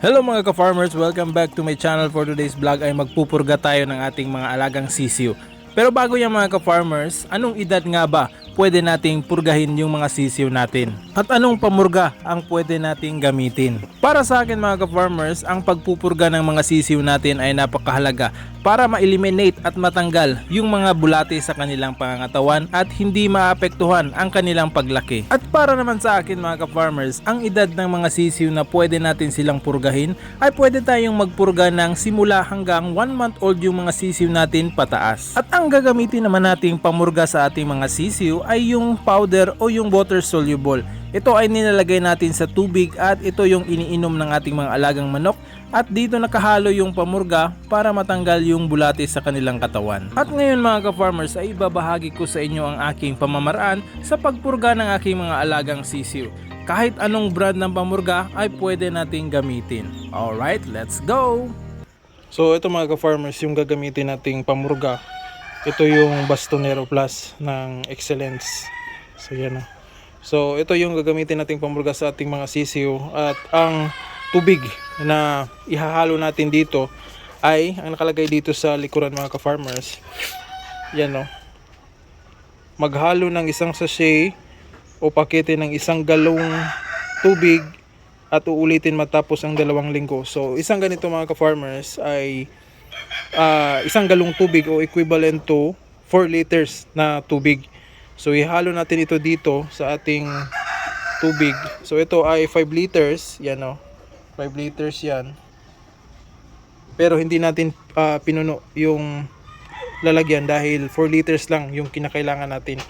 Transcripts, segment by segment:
Hello mga ka-farmers, welcome back to my channel for today's vlog ay magpupurga tayo ng ating mga alagang sisiyo. Pero bago yan mga ka-farmers, anong edad nga ba pwede nating purgahin yung mga sisiw natin? At anong pamurga ang pwede nating gamitin? Para sa akin mga ka-farmers, ang pagpupurga ng mga sisiw natin ay napakahalaga para ma-eliminate at matanggal yung mga bulate sa kanilang pangangatawan at hindi maapektuhan ang kanilang paglaki. At para naman sa akin mga ka-farmers, ang edad ng mga sisiw na pwede natin silang purgahin ay pwede tayong magpurga ng simula hanggang 1 month old yung mga sisiw natin pataas. At ang gagamitin naman nating pamurga sa ating mga sisiw ay yung powder o yung water soluble. Ito ay nilalagay natin sa tubig at ito yung iniinom ng ating mga alagang manok at dito nakahalo yung pamurga para matanggal yung bulate sa kanilang katawan. At ngayon mga ka-farmers ay ibabahagi ko sa inyo ang aking pamamaraan sa pagpurga ng aking mga alagang sisiw. Kahit anong brand ng pamurga ay pwede nating gamitin. Alright, let's go! So ito mga ka-farmers yung gagamitin nating pamurga. Ito yung Bastonero Plus ng Excellence. So yan na. So ito yung gagamitin nating pamurga sa ating mga sisiw at ang tubig na ihahalo natin dito ay ang nakalagay dito sa likuran mga ka-farmers. Yan no. Maghalo ng isang sachet o pakete ng isang galong tubig at uulitin matapos ang dalawang linggo. So isang ganito mga ka-farmers ay ah, isang galong tubig o equivalent to 4 liters na tubig. So ihalo natin ito dito sa ating tubig. So ito ay 5 liters, yan o. 5 liters yan. Pero hindi natin ah, pinuno yung lalagyan dahil 4 liters lang yung kinakailangan natin.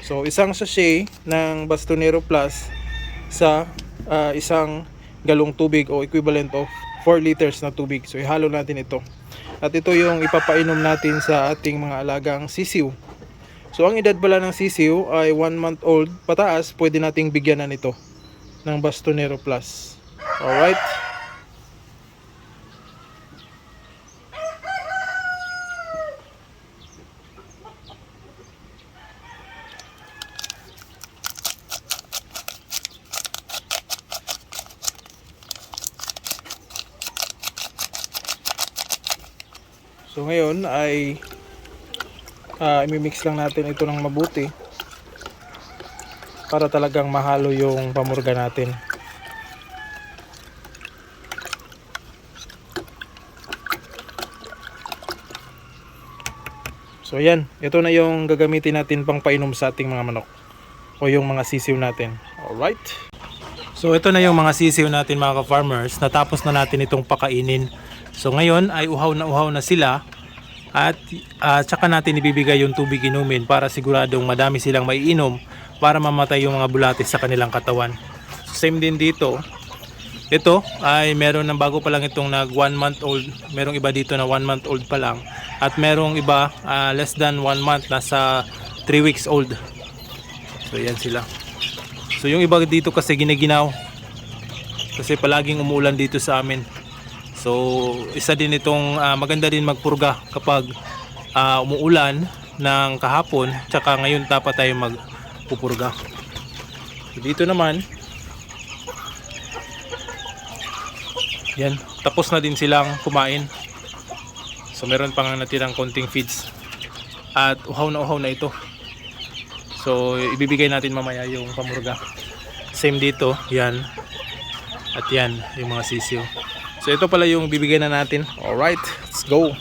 So isang sachet ng Bastonero Plus sa ah, isang galong tubig o equivalent of 4 liters na tubig. So ihalo natin ito. At ito yung ipapainom natin sa ating mga alagang sisiw. So ang edad pala ng sisiw ay 1 month old pataas, pwede nating bigyan na nito ng Bastonero Plus. Alright? So ngayon ay ah imimix lang natin ito ng mabuti para talagang mahalo yung pamurga natin. So yan, ito na yung gagamitin natin pang painom sa ating mga manok o yung mga sisiw natin. Alright? So ito na yung mga sisiw natin mga ka-farmers. Natapos na natin itong pakainin. So ngayon ay uhaw na uhaw na sila at uh, tsaka natin ibibigay yung tubig inumin para siguradong madami silang maiinom para mamatay yung mga bulate sa kanilang katawan. Same din dito. Ito ay meron ng bago pa lang itong nag 1 month old. Merong iba dito na 1 month old pa lang. At merong iba ah, less than 1 month nasa 3 weeks old. So yan sila. So yung iba dito kasi giniginaw. Kasi palaging umuulan dito sa amin. So isa din itong ah, maganda din magpurga kapag ah, umuulan ng kahapon tsaka ngayon dapat tayo magpupurga. Dito naman yan tapos na din silang kumain. So meron pang natirang konting feeds at uhaw na uhaw na ito. So ibibigay natin mamaya yung pamurga. Same dito, yan. At yan, yung mga sisiyo. So ito pala yung bibigay na natin. Alright, let's go.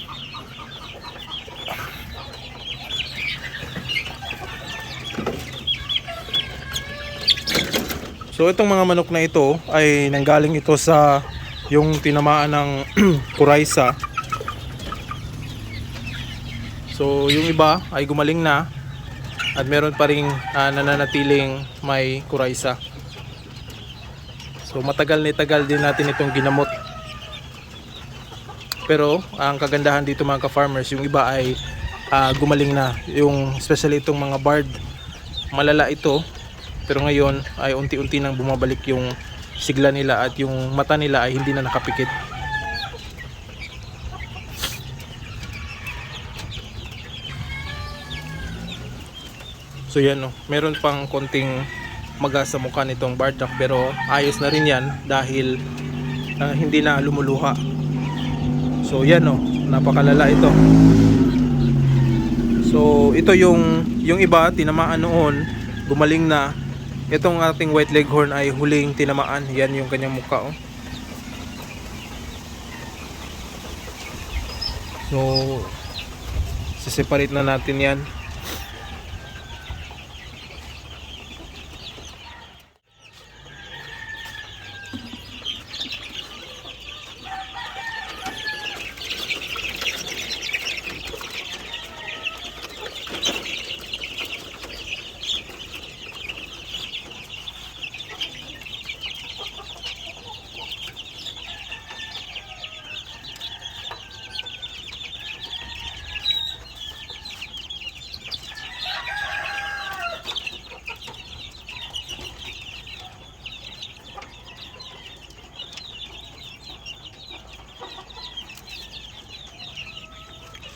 So itong mga manok na ito ay nanggaling ito sa yung tinamaan ng kuraysa. So yung iba ay gumaling na at meron pa ring ah, nananatiling may kuraysa. So matagal na tagal din natin itong ginamot. Pero ang kagandahan dito mga ka-farmers, yung iba ay ah, gumaling na. Yung especially itong mga barred, malala ito. Pero ngayon ay unti-unti nang bumabalik yung sigla nila at yung mata nila ay hindi na nakapikit. So yan no, meron pang konting maga sa mukha nitong bar truck pero ayos na rin yan dahil ah, hindi na lumuluha. So yan oh, napakalala ito. So ito yung yung iba tinamaan noon, gumaling na. Itong ating white leghorn ay huling tinamaan. Yan yung kanyang mukha oh. So siseparate na natin yan.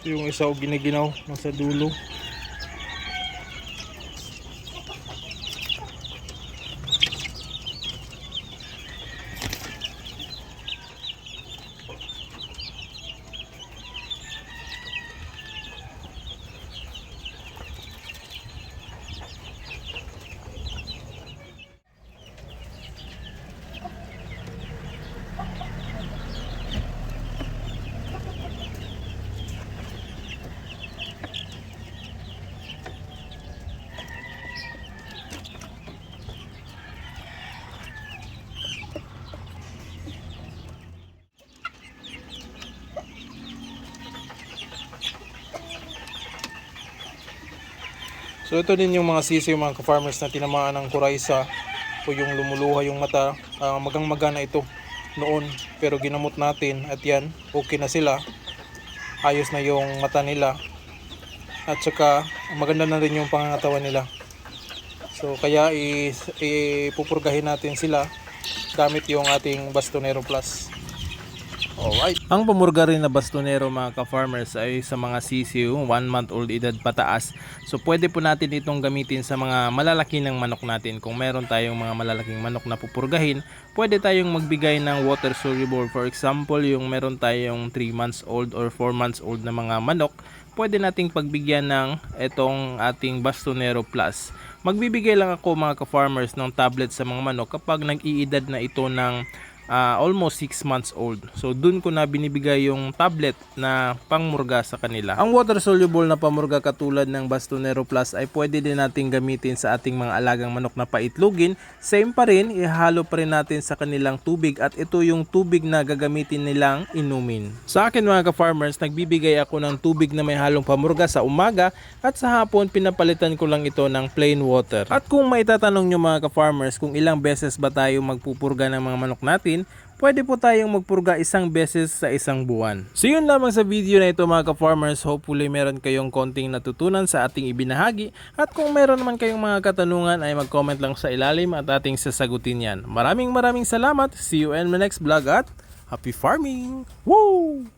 Yung isa o giniginaw nasa dulo So ito din yung mga sisiyo mga ka-farmers na tinamaan ng kuraysa o yung lumuluha yung mata. Ah, magang magana ito noon pero ginamot natin at yan okay na sila. Ayos na yung mata nila. At saka maganda na rin yung pangangatawan nila. So kaya ipupurgahin natin sila gamit yung ating Bastonero Plus. Alright. Ang pamurga rin na bastonero mga ka-farmers ay sa mga sisiw, 1 month old edad pataas. So pwede po natin itong gamitin sa mga malalaki ng manok natin. Kung meron tayong mga malalaking manok na pupurgahin, pwede tayong magbigay ng water soluble. For example, yung meron tayong 3 months old or 4 months old na mga manok, pwede nating pagbigyan ng itong ating bastonero plus. Magbibigay lang ako mga ka-farmers ng tablet sa mga manok kapag nag-iedad na ito ng ah, almost 6 months old. So dun ko na binibigay yung tablet na pangmurga sa kanila. Ang water soluble na pamurga katulad ng Bastonero Plus ay pwede din nating gamitin sa ating mga alagang manok na paitlogin. Same pa rin, ihalo pa rin natin sa kanilang tubig at ito yung tubig na gagamitin nilang inumin. Sa akin mga ka-farmers, nagbibigay ako ng tubig na may halong pamurga sa umaga at sa hapon pinapalitan ko lang ito ng plain water. At kung maitatanong nyo mga ka-farmers kung ilang beses ba tayo magpupurga ng mga manok natin, pwede po tayong magpurga isang beses sa isang buwan. So yun lamang sa video na ito mga ka-farmers. Hopefully meron kayong konting natutunan sa ating ibinahagi. At kung meron naman kayong mga katanungan ay mag-comment lang sa ilalim at ating sasagutin yan. Maraming maraming salamat. See you in my next vlog at happy farming! Woo!